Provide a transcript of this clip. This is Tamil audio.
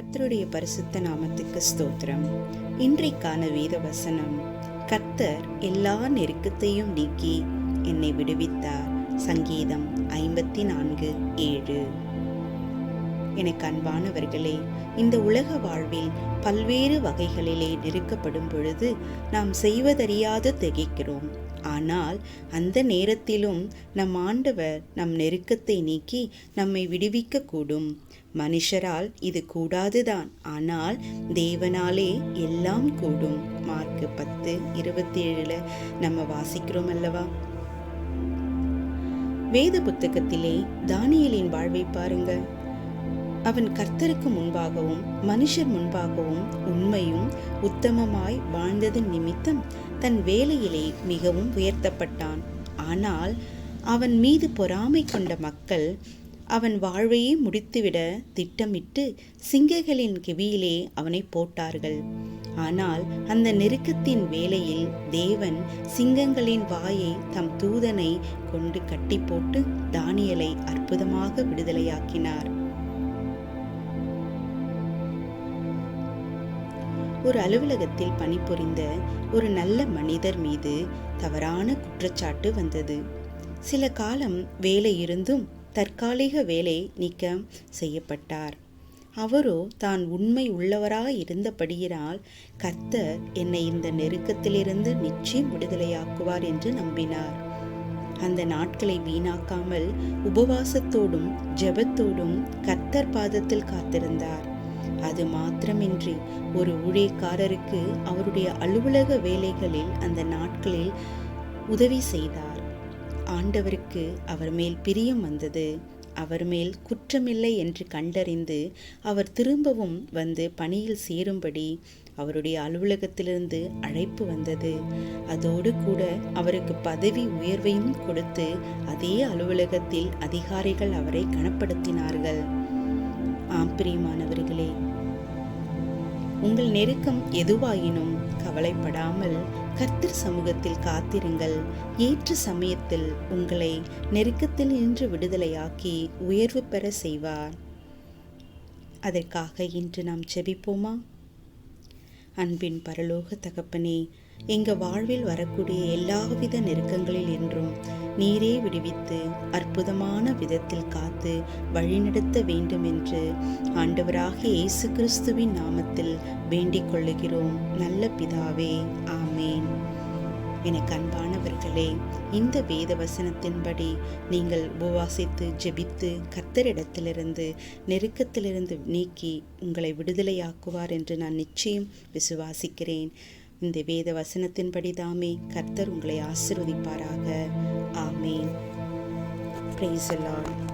கர்த்தருடைய பரிசுத்த நாமத்துக்கு ஸ்தோத்திரம். இன்றைக்கான வேத வசனம் கத்தர் எல்லா நெருக்கத்தையும் நீக்கி என்னை விடுவித்தார். சங்கீதம் ஐம்பத்தி நான்கு ஏழு. எனக்கு அன்பானவர்களே இந்த உலக வாழ்வில் பல்வேறு வகைகளிலே நெருக்கப்படும் பொழுது நாம் செய்வதறியாது திகைக்கிறோம். ஆனால் அந்த நேரத்திலும் நம் ஆண்டவர் நம் நெருக்கத்தை நீக்கி நம்மை விடுவிக்க கூடும் மனுஷரால் இது கூடாதுதான். ஆனால் தேவனாலே எல்லாம் கூடும். மார்க்கு பத்து இருபத்தி ஏழுல நம்ம வாசிக்கிறோம் அல்லவா வேத புத்தகத்திலே தானியலின் வாழ்வை பாருங்க. அவன் கர்த்தருக்கு முன்பாகவும் மனுஷர் முன்பாகவும் உண்மையும் உத்தமமாய் வாழ்ந்ததன் நிமித்தம் தன் வேலையிலே மிகவும் உயர்த்தப்பட்டான். ஆனால் அவன் மீது பொறாமை கொண்ட மக்கள் அவன் வாழ்வையே முடித்துவிட திட்டமிட்டு சிங்கங்களின் கிவியிலே அவனை போட்டார்கள். ஆனால் அந்த நெருக்கத்தின் வேளையில் தேவன் சிங்கங்களின் வாயை தம் தூதனை கொண்டு கட்டி போட்டு தானியலை அற்புதமாக விடுதலையாக்கினார். ஒரு அலுவலகத்தில் பணிபுரிந்த ஒரு நல்ல மனிதர் மீது தவறான குற்றச்சாட்டு வந்தது. சில காலம் வேலை இருந்தும் தற்காலிக வேலை நீக்கம் செய்யப்பட்டார். அவரோ தான் உண்மை உள்ளவராக இருந்தபடியினால் கர்த்தர் என்னை இந்த நெருக்கத்திலிருந்து நிச்சயம் விடுதலையாக்குவார் என்று நம்பினார். அந்த நாட்களை வீணாக்காமல் உபவாசத்தோடும் ஜெபத்தோடும் கர்த்தர் பாதத்தில் காத்திருந்தார். அது மாத்திரமின்றி ஒரு ஊழியக்காரருக்கு அவருடைய அலுவலக வேலைகளில் அந்த நாட்களில் உதவி செய்தார். ஆண்டவருக்கு அவர் மேல் பிரியம் வந்தது. அவர் மேல் குற்றமில்லை என்று கண்டறிந்து அவர் திரும்பவும் வந்து பணியில் சேரும்படி அவருடைய அலுவலகத்திலிருந்து அழைப்பு வந்தது. அதோடு கூட அவருக்கு பதவி உயர்வையும் கொடுத்து அதே அலுவலகத்தில் அதிகாரிகள் அவரை கனப்படுத்தினார்கள். ஆம் பிரியமானவர்களே. உங்கள் நெருக்கம் எதுவாயினும் கவலைப்படாமல் கர்த்தர் சமூகத்தில் காத்திருங்கள். ஏற்ற சமயத்தில் உங்களை நெருக்கத்தில் நின்று விடுதலையாக்கி உயர்வு பெற செய்வார். அதற்காக இன்று நாம் செபிப்போமா அன்பின் பரலோக தகப்பனே எங்கள் வாழ்வில் வரக்கூடிய எல்லாவித நெருக்கங்களில் என்றும் நீரே விடுவித்து அற்புதமான விதத்தில் காத்து வழிநடத்த வேண்டும் என்று ஆண்டவராக இயேசு கிறிஸ்துவின் நாமத்தில் வேண்டிக் கொள்ளுகிறோம். நல்ல பிதாவே ஆமேன். எனக்கு அன்பானவர்களே இந்த வேத வசனத்தின்படி நீங்கள் உபவாசித்து ஜெபித்து கத்தரிடத்திலிருந்து நெருக்கத்திலிருந்து நீக்கி உங்களை விடுதலையாக்குவார் என்று நான் நிச்சயம் விசுவாசிக்கிறேன். இந்த வேத வசனத்தின்படி தாமே கர்த்தர் உங்களை ஆசிர்வதிப்பாராக. ஆமேன். பிரைஸ்